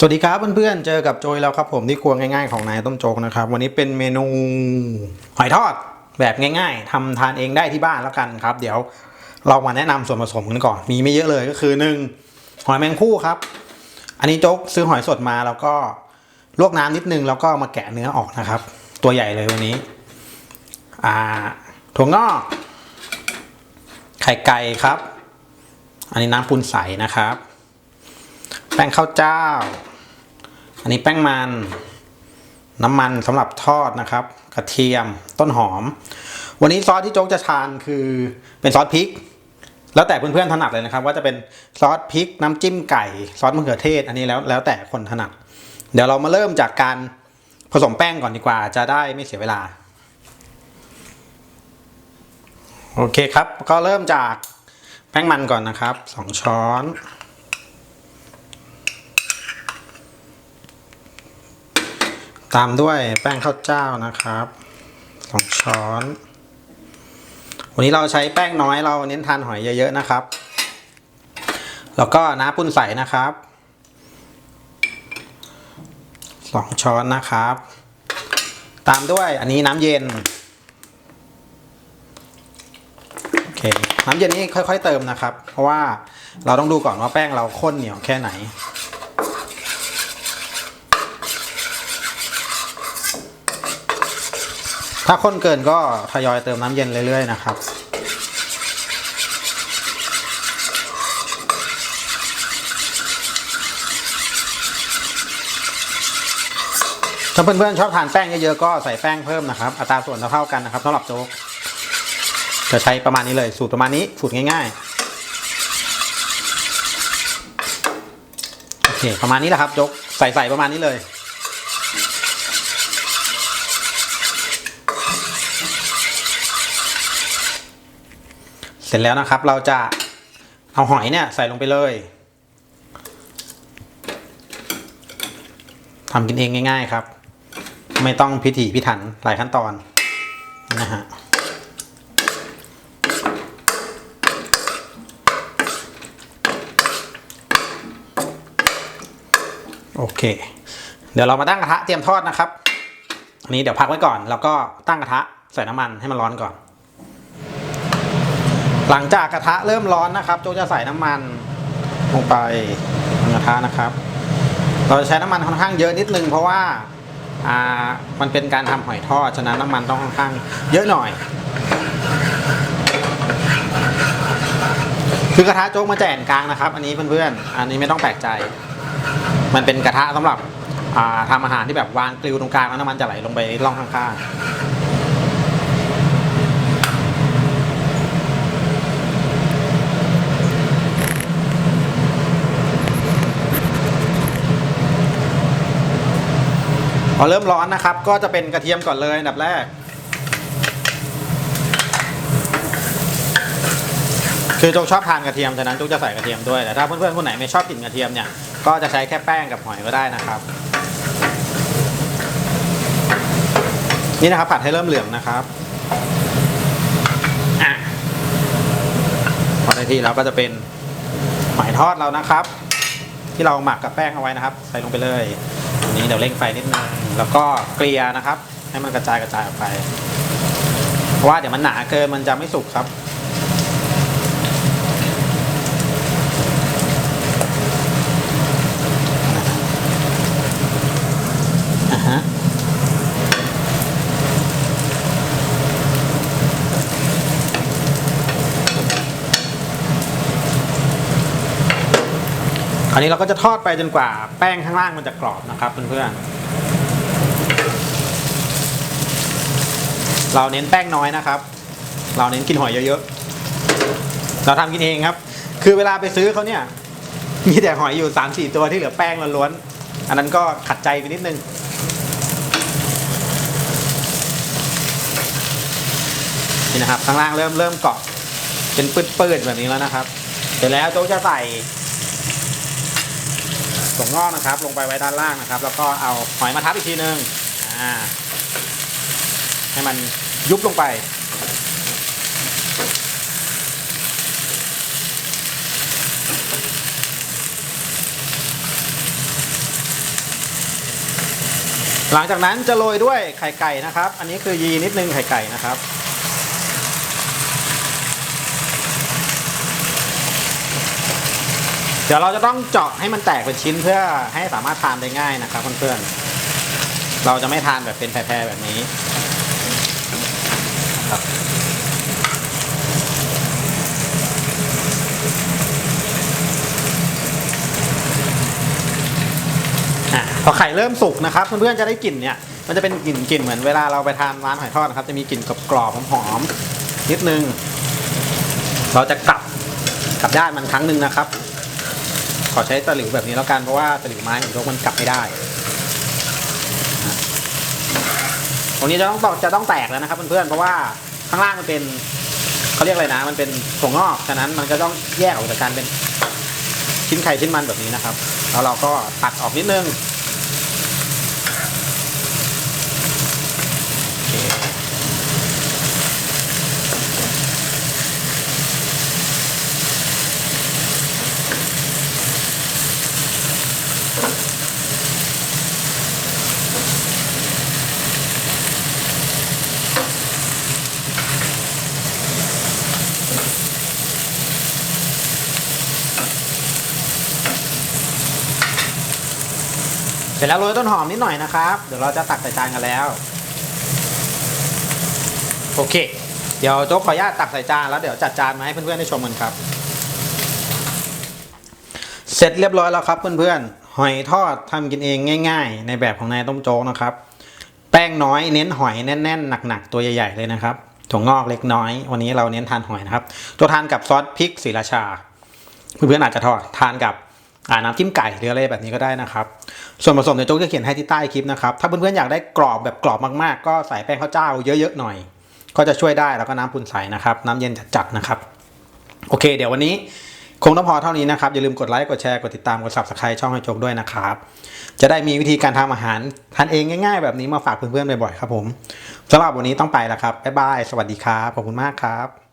สวัสดีครับเพื่อนๆ เจอกับโจยแล้วครับผมที่ครัวง่ายๆของนายต้มโจกนะครับ วันนี้เป็นเมนูหอยทอดแบบง่ายๆทำทานเองได้ที่บ้านแล้วกันครับ เดี๋ยวเรามาแนะนำส่วนผสมกันก่อน มีไม่เยอะเลยก็คือหนึ่งหอยแมงคู่ครับ อันนี้โจ๊กซื้อหอยสดมาแล้วก็ลวกน้ำนิดนึงแล้วก็มาแกะเนื้อออกนะครับ ตัวใหญ่เลยวันนี้อ่าถั่วงอกไข่ไก่ครับ อันนี้น้ำปูนใสนะครับ แป้งข้าวเจ้า อันนี้แป้งมัน น้ำมันสำหรับทอดนะครับ กระเทียมต้นหอม วันนี้ซอสที่โจ๊กจะทานคือเป็นซอสพริก แล้วแต่เพื่อนๆถนัดเลยนะครับ ว่าจะเป็นซอสพริกน้ำจิ้มไก่ซอสมะเขือเทศ อันนี้แล้วแล้วแต่คนถนัด เดี๋ยวเรามาเริ่มจากการผสมแป้งก่อนดีกว่า จะได้ไม่เสียเวลาโอเคครับ ก็เริ่มจากแป้งมันก่อนนะครับสองช้อน ตามด้วยแป้งข้าวเจ้านะครับสองช้อน วันนี้เราใช้แป้งน้อยเราเน้นทานหอยเยอะๆนะครับ แล้วก็น้ำปุ้นใสนะครับสองช้อนนะครับ ตามด้วยอันนี้น้ำเย็นโอเคน้ำเย็นนี่ค่อย ๆ เติมนะครับ เพราะว่าเราต้องดูก่อนว่าแป้งเราข้นเหนียวแค่ไหน ถ้าข้นเกินก็ทยอยเติมน้ำเย็นเรื่อยๆนะครับถ้าเพื่อนๆชอบทานแป้งเยอะๆก็ใส่แป้งเพิ่มนะครับ อัตราส่วนเท่าๆกันนะครับสำหรับโจ๊กจะใช้ประมาณนี้เลยสูตรประมาณนี้สูตรง่ายๆโอเคประมาณนี้แหละครับโจ๊กใส่ๆประมาณนี้เลย เสร็จแล้วนะครับเราจะเอาหอยเนี่ยใส่ลงไปเลยทำกินเองง่าย ๆครับ ไม่ต้องพิถีพิถันหลายขั้นตอนนะฮะโอเค เดี๋ยวเรามาตั้งกระทะเตรียมทอดนะครับ อันนี้เดี๋ยวพักไว้ก่อน แล้วก็ตั้งกระทะใส่น้ำมันให้มันร้อนก่อน หลังจากกระทะเริ่มร้อนนะครับ โจจะใส่น้ำมันลงไปกระทะนะครับ เราจะใช้น้ำมันค่อนข้างเยอะนิดนึงเพราะว่าอ่ามันเป็นการทำหอยทอดฉะนั้นน้ำมันต้องค่อนข้างเยอะหน่อย คือกระทะโจ๊กมาแจกกลางนะครับ อันนี้เพื่อนๆอันนี้ไม่ต้องแปลกใจ มันเป็นกระทะสำหรับอ่าทำอาหารที่แบบวางกลิวตรงกลางแล้วน้ำมันจะไหลลงไปร่องข้างๆ พอเริ่มร้อนนะครับ ก็จะเป็นกระเทียมก่อนเลยอันดับแรก คือจ๊กชอบทานกระเทียมฉะนั้นจ๊กจะใส่กระเทียมด้วยแต่ถ้าเพื่อนๆคนไหนไม่ชอบกลิ่นกระเทียมเนี่ยก็จะใช้แค่แป้งกับหอยก็ได้นะครับ นี่นะครับผัดให้เริ่มเหลืองนะครับอพอได้ที่แล้วก็จะเป็นหอยทอดเรานะครับ ที่เราหมักกับแป้งเอาไว้นะครับ ใส่ลงไปเลย นี้เดี๋ยวเร่งไฟนิดนึงแล้วก็เกลี่ยนะครับ ให้มันกระจายกระจายออกไป เพราะว่าเดี๋ยวมันหนาเกินมันจะไม่สุกครับ อ่าฮะคราวนี้เราก็จะทอดไปจนกว่าแป้งข้างล่างมันจะกรอบนะครับเพื่อนๆเราเน้นแป้งน้อยนะครับ เราเน้นกินหอยเยอะๆเราทำกินเองครับ คือเวลาไปซื้อเขาเนี่ยมีแต่หอยอยู่สามสี่ตัวที่เหลือแป้งล้วนๆอันนั้นก็ขัดใจไปนิดนึงนี่นะครับข้างล่างเริ่มเริ่มเกาะเป็นปื้ดๆแบบนี้แล้วนะครับ เสร็จแล้วโจ๊กจะใส่ ถั่วงอกนะครับ ลงไปไว้ด้านล่างนะครับ แล้วก็เอาหอยมาทับอีกทีนึงอ่าให้มันยุบลงไป หลังจากนั้นจะโรยด้วยไข่ไก่นะครับ อันนี้คือยีนิดนึงไข่ไก่นะครับ เดี๋ยวเราจะต้องเจาะให้มันแตกเป็นชิ้นเพื่อให้สามารถทานได้ง่ายนะครับเพื่อนๆเราจะไม่ทานแบบเป็นแพรๆแบบนี้ครับพอไข่เริ่มสุกนะครับเพื่อนๆจะได้กลิ่นเนี่ยมันจะเป็นกลิ่นกลิ่นเหมือนเวลาเราไปทานร้านหอยทอดนะครับ จะมีกลิ่นกรอบๆหอมๆนิดนึง เราจะกลับกลับด้านมันครั้งหนึ่งนะครับ ขอใช้ตะหลิวแบบนี้แล้วกันเพราะว่าตะหลิวไม้ของยกมันกลับไม่ได้ ตรงนี้จะต้องจะต้องแตกแล้วนะครับเพื่อนๆเพราะว่าข้างล่างมันเป็นเขาเรียกอะไรนะ มันเป็นถั่วงอกฉะนั้นมันก็ต้องแยกออกจากการเป็นชิ้นไข่ชิ้นมันแบบนี้นะครับ แล้วเราก็ตัดออกนิดนึง เสร็จแล้วโรยต้นหอมนิดหน่อยนะครับ เดี๋ยวเราจะตักใส่จานกันแล้ว โอเค เดี๋ยวโจ๊กขออนุญาตตักใส่จานแล้วเดี๋ยวจัดจานมาให้เพื่อนๆได้ชมกันครับ เสร็จเรียบร้อยแล้วครับเพื่อนๆ หอยทอดทำกินเองง่าย ๆ ในแบบของนายต้มโจ๊กนะครับ แป้งน้อยเน้นหอยแน่นๆหนักๆตัวใหญ่ๆเลยนะครับถั่วงอกเล็กน้อย วันนี้เราเน้นทานหอยนะครับ ตัวทานกับซอสพริกศรีราชา เพื่อนๆอาจจะทอดทานกับ น้ำจิ้มไก่หรืออะไรแบบนี้ก็ได้นะครับ ส่วนผสมเดี๋ยวโจ๊กจะเขียนให้ที่ใต้คลิปนะครับ ถ้าเพื่อนๆอยากได้กรอบแบบกรอบมากๆ ก็ใส่แป้งข้าวเจ้าเยอะๆหน่อย ก็จะช่วยได้แล้วก็น้ำปุนใสนะครับ น้ำเย็นจัดๆนะครับ โอเค เดี๋ยววันนี้คงต้องพอเท่านี้นะครับ อย่าลืมกดไลค์ กดแชร์ กดติดตาม กด subscribe ช่องให้โจ๊กด้วยนะครับ จะได้มีวิธีการทำอาหารทานเองง่าย ๆ แบบนี้มาฝากเพื่อนๆบ่อยๆครับผมสำหรับวันนี้ต้องไปแล้วครับบ๊ายบายสวัสดีครับขอบคุณมากครับ